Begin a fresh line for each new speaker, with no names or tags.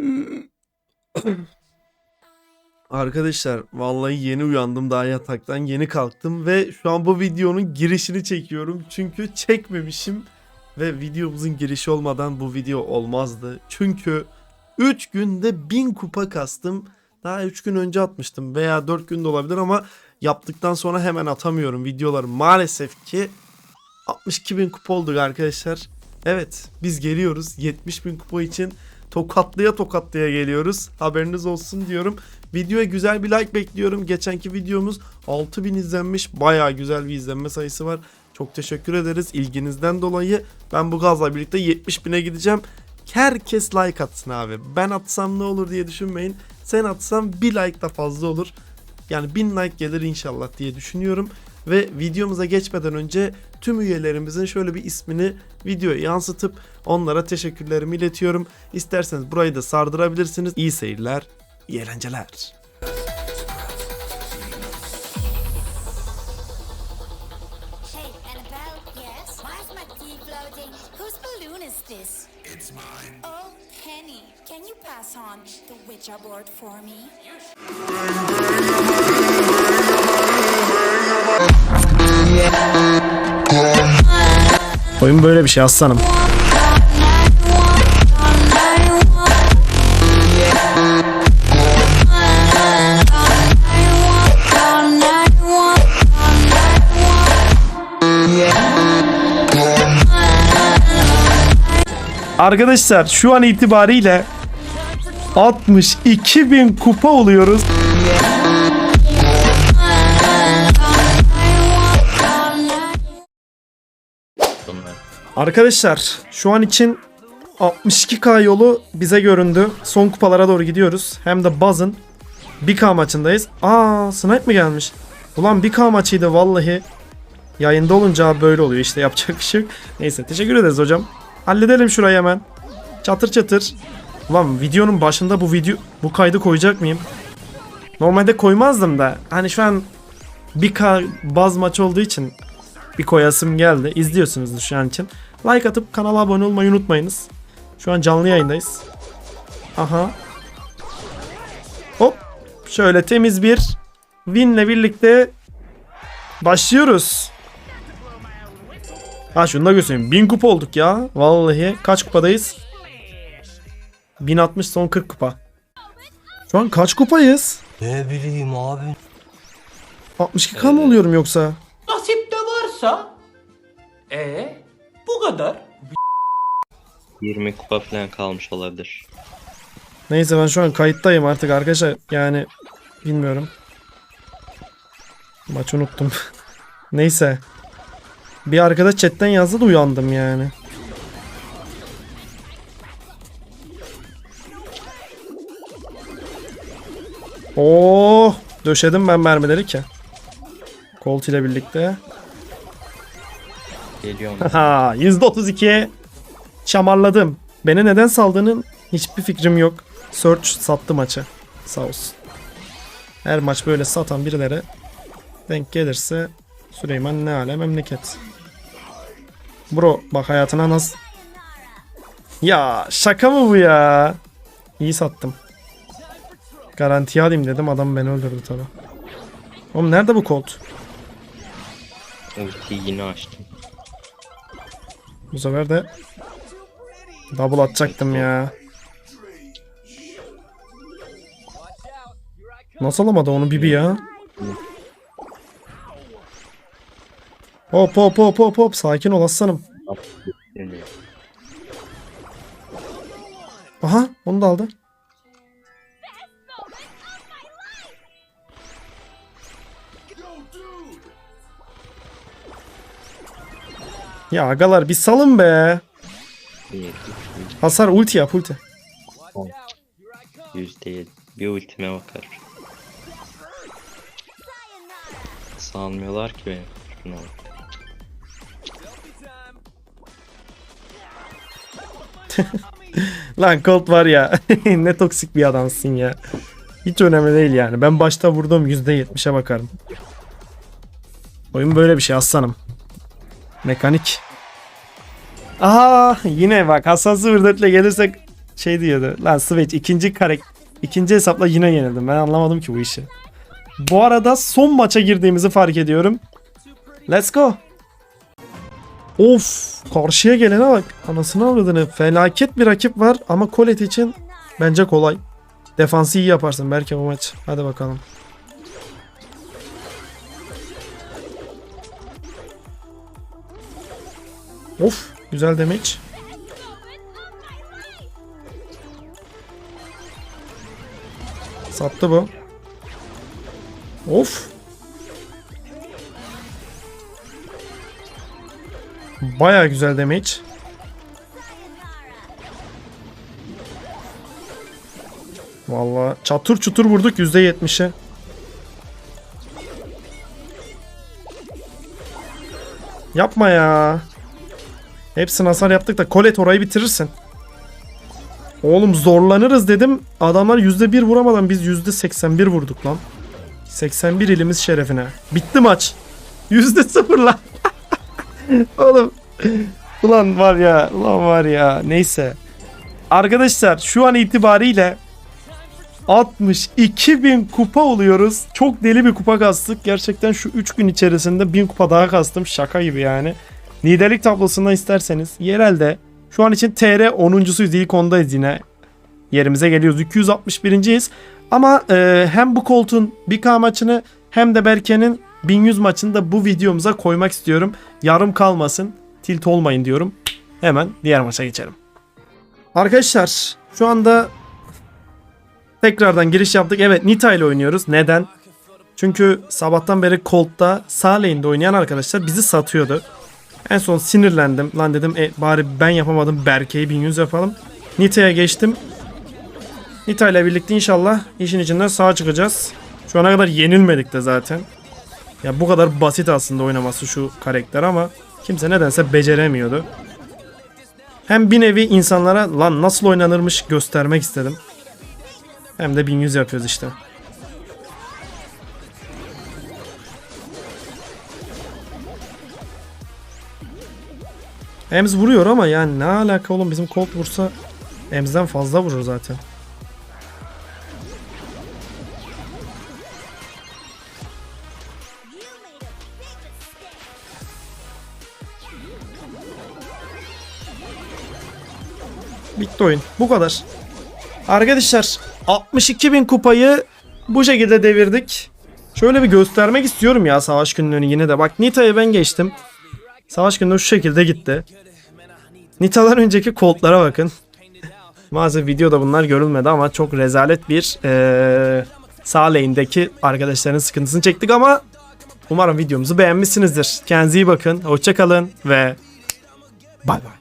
Arkadaşlar vallahi yeni uyandım daha yataktan yeni kalktım ve şu an bu videonun girişini çekiyorum çünkü çekmemişim ve videomuzun girişi olmadan bu video olmazdı. Çünkü 3 günde 1000 kupa kastım. Daha 3 gün önce atmıştım veya 4 günde olabilir ama yaptıktan sonra hemen atamıyorum videoları maalesef ki 62 bin kupa olduk arkadaşlar. Evet biz geliyoruz 70 bin kupa için tokatlıya tokatlıya geliyoruz. Haberiniz olsun diyorum. Videoya güzel bir like bekliyorum. Geçenki videomuz 6000 izlenmiş. Baya güzel bir izlenme sayısı var. Çok teşekkür ederiz ilginizden dolayı. Ben bu gazla birlikte 70 bine gideceğim. Herkes like atsın abi. Ben atsam ne olur diye düşünmeyin. Sen atsan bir like da fazla olur. Yani 1000 like gelir inşallah diye düşünüyorum. Ve videomuza geçmeden önce tüm üyelerimizin şöyle bir ismini videoya yansıtıp onlara teşekkürlerimi iletiyorum. İsterseniz burayı da sardırabilirsiniz. İyi seyirler, iyi eğlenceler.
It's mine.
Oh, Penny, can you pass on the Ouija board for me?
Oyun böyle bir şey aslanım. Arkadaşlar şu an itibariyle 62 bin kupa oluyoruz. Arkadaşlar şu an için 62k yolu bize göründü. Son kupalara doğru gidiyoruz. Hem de Buzz'ın 1k maçındayız. Aa snipe mi gelmiş? Ulan 1k maçıydı vallahi. Yayında olunca böyle oluyor işte yapacak bir şey yok. Neyse teşekkür ederiz hocam. Halledelim şurayı hemen. Çatır çatır. Ulan videonun başında bu video bu kaydı koyacak mıyım? Normalde koymazdım da. Hani şu an 1k baz maç olduğu için bir koyasım geldi. İzliyorsunuz şu an için. Like atıp kanala abone olmayı unutmayınız. Şu an canlı yayındayız. Aha. Hop. Şöyle temiz bir winle birlikte başlıyoruz. Ha şunu da göstereyim. 1000 kupa olduk ya. Vallahi kaç kupadayız? 1060 son 40 kupa. Şu an kaç kupayız?
Ne bileyim abi.
62k mı oluyorum yoksa?
Varsa e bu kadar.
20 kupa falan kalmış olabilir.
Neyse ben şu an kayıttayım artık arkadaşlar. Yani bilmiyorum. Maç unuttum. Neyse. Bir arkadaş chatten yazdı da uyandım yani. Oo, döşedim ben mermileri ki. Colt ile birlikte.
Geliyorum.
Ha, %32 şamarladım. Beni neden saldığının hiçbir fikrim yok. Search sattı maçı. Sağ olsun. Her maç böyle satan birileri denk gelirse Süleyman ne hale memleket. Bro bak hayatına nasıl... Ya şaka mı bu ya? İyi sattım. Garantiye alayım dedim adam beni öldürdü tabi. Oğlum nerede bu Colt?
Ultiyi yine açtım.
Bu sefer de double atacaktım ya. Nasıl alamadı onu Bibi ya? Hop hop hop hop hop sakin ol aslanım. Aha onu da aldı. Ya agalar bir salın be. Hasar ulti yap ulti.
yüz değil. Bir ultime bakar. Sanmıyorlar ki beni. Şuna bak.
Lan Colt var ya ne toksik bir adamsın ya. Hiç önemli değil yani. Ben başta vurduğum %70'e bakarım. Oyun böyle bir şey aslanım. Mekanik. Aha yine bak hassas 04 ile gelirsek şey diyordu. Lan Switch ikinci karek ikinci hesapla yine yenildim. Ben anlamadım ki bu işi. Bu arada son maça girdiğimizi fark ediyorum. Let's go. Of karşıya gelene bak. Anasını avradını. Felaket bir rakip var ama Colette için bence kolay. Defansı iyi yaparsın belki bu maç. Hadi bakalım. Of güzel damage. Sattı bu. Of. Baya güzel damage. Vallahi çatır çutur vurduk %70'e. Yapma ya. Hepsini hasar yaptık da Colette orayı bitirirsin. Oğlum zorlanırız dedim. Adamlar %1 vuramadan biz %81 vurduk lan. 81 ilimiz şerefine. Bitti maç. %0 lan. Oğlum. Ulan var ya. Ulan var ya. Neyse. Arkadaşlar şu an itibariyle 62 bin kupa oluyoruz. Çok deli bir kupa kastık. Gerçekten şu 3 gün içerisinde 1000 kupa daha kastım. Şaka gibi yani. Liderlik tablosundan isterseniz yerelde şu an için TR 10.suyuz. İlk ondayız yine. Yerimize geliyoruz. 261.yiz. Ama e, hem bu koltuğun 1K maçını hem de Berke'nin 1100 maçını da bu videomuza koymak istiyorum. Yarım kalmasın. Tilt olmayın diyorum. Hemen diğer maça geçelim. Arkadaşlar şu anda tekrardan giriş yaptık. Evet Nita ile oynuyoruz. Neden? Çünkü sabahtan beri Colt'ta sağ lane'de oynayan arkadaşlar bizi satıyordu. En son sinirlendim. Lan dedim e, bari ben yapamadım. Berke'yi 1100 yapalım. Nita'ya geçtim. Nita ile birlikte inşallah işin içinden sağ çıkacağız. Şu ana kadar yenilmedik de zaten. Ya bu kadar basit aslında oynaması şu karakter ama kimse nedense beceremiyordu. Hem bir nevi insanlara lan nasıl oynanırmış göstermek istedim. Hem de 1100 yapıyoruz işte. Ems vuruyor ama yani ne alaka oğlum bizim Colt vursa Ems'den fazla vurur zaten. Bitti oyun. Bu kadar. Arkadaşlar 62 bin kupayı bu şekilde devirdik. Şöyle bir göstermek istiyorum ya savaş günlüğünü yine de. Bak Nita'yı ben geçtim. Savaş günlüğü şu şekilde gitti. Nita'dan önceki Colt'lara bakın. Maalesef videoda bunlar görülmedi ama çok rezalet bir ee, sağ lane'deki arkadaşların sıkıntısını çektik ama umarım videomuzu beğenmişsinizdir. Kendinize iyi bakın. Hoşçakalın ve bay bay.